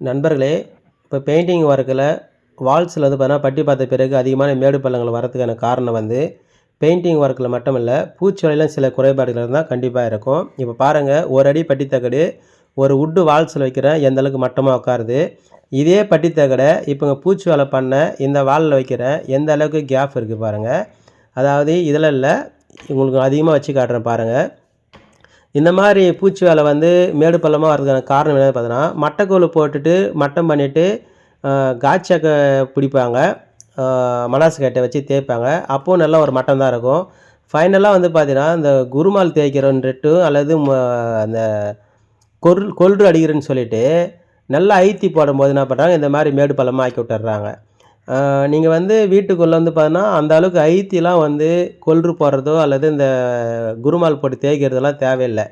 நண்பர்களே இப்போ பெயிண்டிங் ஒர்க்கில் வால்ஸில் வந்து பார்த்தீங்கன்னா பட்டி பார்த்த பிறகு அதிகமான மேடு பள்ளங்கள் வரதுக்கான காரணம் வந்து பெயிண்டிங் ஒர்க்கில் மட்டும் இல்லை பூச்சிவலையிலும் சில குறைபாடுகள் இருந்தால் கண்டிப்பாக இருக்கும். இப்போ பாருங்கள் ஒரு அடி பட்டி தகடு ஒரு உட்டு வால்ஸில் வைக்கிறேன் எந்த அளவுக்கு மட்டமாக உட்காருது. இதே பட்டி தகடை பூச்சி வேலை பண்ண இந்த வாலில் வைக்கிறேன் எந்த அளவுக்கு கேப் இருக்குது பாருங்கள் அதாவது இதில் இல்லை உங்களுக்கு அதிகமாக வச்சு காட்டுறேன் பாருங்கள் இந்த மாதிரி பூச்சி வேலை வந்து மேடு பள்ளமாக வர்றதுக்கான காரணம் என்ன பார்த்தீங்கன்னா மட்டைக்கோல் போட்டுட்டு மட்டம் பண்ணிவிட்டு காய்ச்சக்க பிடிப்பாங்க. மனாசு கட்டை வச்சு தேய்ப்பாங்க. அப்போது நல்லா ஒரு மட்டம் தான் இருக்கும் ஃபைனலாக வந்து பார்த்தீங்கன்னா இந்த குருமால் தேய்க்கிறன்ட்டு அல்லது ம- அந்த கொல் கொல்று அடிக்கிறேன்னு சொல்லிட்டு நல்லா ஐத்தி போடும்போது என்ன பண்ணுறாங்க இந்த மாதிரி மேடு பள்ளமாக ஆக்கி விட்டுறாங்க. நீங்கள் வந்து வீட்டுக்குள்ளே வந்து பார்த்தீங்கன்னா அந்த அளவுக்கு ஐத்திலாம் வந்து கொல்று போடுறதோ அல்லது இந்த குருமால் போட்டு தேய்க்கிறதெல்லாம் தேவையில்லை.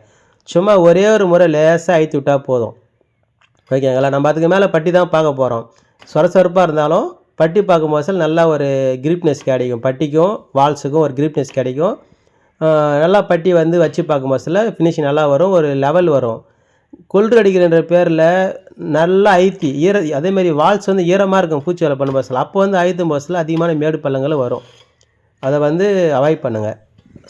சும்மா ஒரே ஒரு முறை லேசாக ஐத்தி விட்டால் போதும். ஓகேங்களா? நம்ம அதுக்கு மேலே பட்டி தான் பார்க்க போகிறோம் சொரசொரப்பாக இருந்தாலும் பட்டி பார்க்கும்போது நல்லா ஒரு கிரிப்னஸ் கிடைக்கும். பட்டிக்கும் வால்ஸுக்கும் ஒரு கிரிப்னஸ் கிடைக்கும். நல்லா பட்டி வந்து வச்சு பார்க்கும் போதில் ஃபினிஷிங் நல்லா வரும். ஒரு லெவல் வரும். கொல்று அடிக்கிறன்ற பேரில் நல்லா ஐத்தி ஈர அதேமாரி வால்ஸ் வந்து ஈரமாக இருக்கும் பூச்சி வேலை பண்ணும் போதுல அப்போ வந்து ஐத்தும் பஸ்ஸில் அதிகமான மேடு பள்ளங்களும் வரும். அதை வந்து அவாய்ட் பண்ணுங்கள்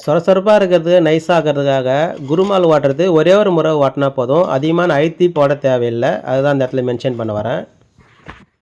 சொரசொரப்பாக இருக்கிறது நைஸாகிறதுக்காக குருமால் ஓட்டுறது ஒரே ஒரு முறை ஓட்டினா போதும். அதிகமான அழுத்தி போட தேவையில்லை. அதுதான் அந்த இடத்துல மென்ஷன் பண்ண வரேன்.